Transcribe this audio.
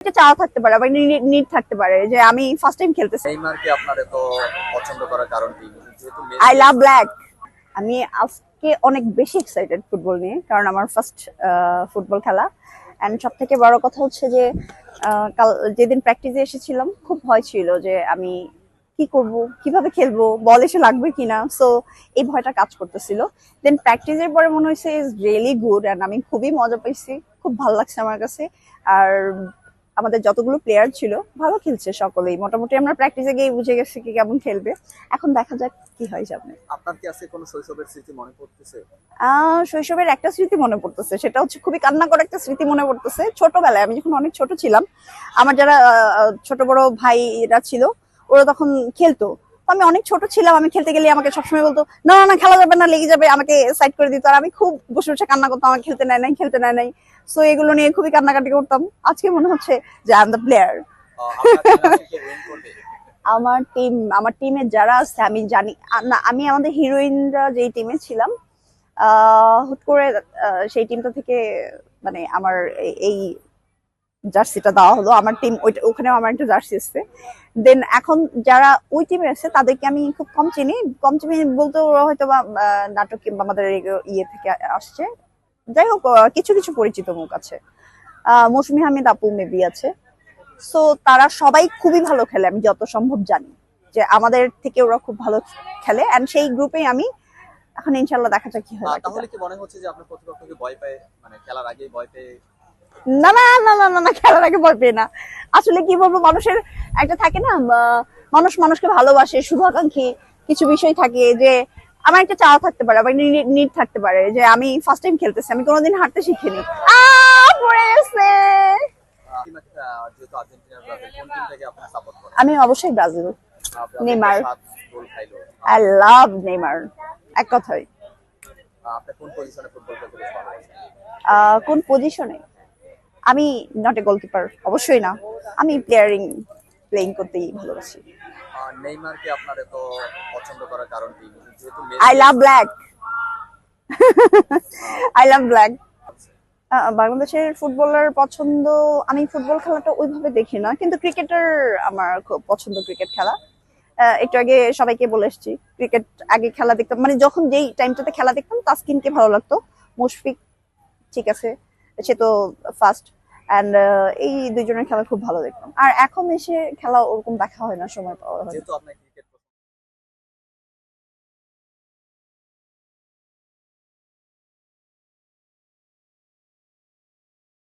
একটা চাওয়া থাকতে পারে নিড থাকতে পারে যে আমি ফার্স্ট টাইম খেলতেছি। নেইমারকে আপনার এত পছন্দ করার কারণ কি? যেহেতু আই লাভ ব্ল্যাক আমি আজকে অনেক বেশি এক্সাইটেড ফুটবল নিয়ে কারণ আমার ফার্স্ট ফুটবল খেলা। অ্যান্ড সব থেকে বড় কথা হচ্ছে যে কাল যেদিন প্র্যাকটিসে এসেছিলাম খুব ভয় ছিল যে আমি কি করব কীভাবে খেলব বল এসে লাগবে কিনা। সো এই ভয়টা কাজ করতেছিল। দেন প্র্যাকটিসের পরে মনে হয়েছে ইজ রিয়েলি গুড অ্যান্ড আমি খুবই মজা পাইছি খুব ভালো লাগছে আমার কাছে। আর আমাদের যতগুলো প্লেয়ার ছিল ভালো খেলছে সকলেই। মোটামুটি আমরা প্র্যাকটিসে গিয়ে বুঝে গেছি কি কেমন খেলবে। এখন দেখা যাক কি হয় যাবে আপনার কি আজকে কোনো শৈশবের স্মৃতি মনে পড়তেছে? শৈশবের একটা স্মৃতি মনে পড়তেছে। সেটা হচ্ছে খুবই কান্না করে একটা স্মৃতি মনে পড়তেছে। ছোটবেলায় আমি যখন অনেক ছোট ছিলাম আমার যারা ছোট বড় ভাইরা ছিল ওরা তখন খেলতো। আমি অনেক ছোট ছিলাম আমি খেলতে গেলে আমাকে সবসময় বলতো না না না খেলা যাবে না লেগে যাবে আমাকে সাইড করে দিত। আর আমি খুব বসে বসে কান্না করতাম আমাকে খেলতে নেয় নাই খেলতে নেয় নাই। সো এগুলো নিয়ে খুবই কান্নাকাটি করতাম। আজকে মনে হচ্ছে যে আই এম দ্য প্লেয়ার? আমার টিম আমার টিমে যারা আছে আমি জানি না আমি আমাদের হিরোইনরা যেই টিমে ছিলাম আহ, হুট করে সেই টিমটা থেকে মানে আমার এই জার্সিটা দেওয়া হলো আমার টিম ওইটা ওখানেও আমার একটা জার্সি এসছে দেন এখন যারা ওই টিমে আছে তাদেরকে আমি খুব কম চিনি। কম চিনি বলতে ওরা হয়তো বা নাটক কিংবা আমাদের ইয়ে থেকে আসছে। যাই হোক কিছু কিছু পরিচিত মুখ আছে। মৌসুমী হামিদ আপু মেবি আছে। সো তারা সবাই খুবই ভালো খেলে আমি যত সম্ভব জানি যে আমাদের থেকে ওরা খুব ভালো খেলে। এন্ড সেই গ্রুপে আমি এখন ইনশাল্লাহ দেখা যাক কি হয় তাহলে কি মনে হচ্ছে যে আপনার প্রতিপক্ষকে ভয় পায়? মানে খেলার আগেই ভয় পেয়ে না না না না না না খেলার আগে ভয় পেয়ে না। আসলে কি বলব মানুষের একটা থাকে না মানুষ মানুষকে ভালোবাসে শুভাকাঙ্ক্ষী কিছু বিষয় থাকে যে আমার একটা চাওয়া থাকতে পারে আবার নিড থাকতে পারে যে আমি ফার্স্ট টাইম খেলতেছি আমি কোনোদিন হাঁটতে শিখিনি। আমি অবশ্যই ব্রাজিল। খাইলো আই লাভ নেইমার। এক কথাই আহ, কোন পজিশনে আমি নট এ গোলকিপার অবশ্যই না। আমি প্লেয়ারিং প্লেইং করতেই ভালোবাসি। নেইমারকে আপনার এত পছন্দ করার কারণ কি? যেহেতু I love black I love black বাংলাদেশের ফুটবলার পছন্দ আমি ফুটবল খেলাটা ওইভাবে দেখি না কিন্তু ক্রিকেটার আমার খুব পছন্দ ক্রিকেট খেলা। একটু আগে সবাইকে বলে এসেছি ক্রিকেট আগে খেলা দেখতাম মানে যখন যেই টাইমটাতে খেলা দেখতাম তাসকিনকে ভালো লাগতো। মুশফিক ঠিক আছে। সে তো ফার্স্ট অ্যান্ড এই দুজনের খেলা খুব ভালো দেখলাম। আর এখন এসে খেলা ওরকম দেখা হয় না, সময় পাওয়া হয়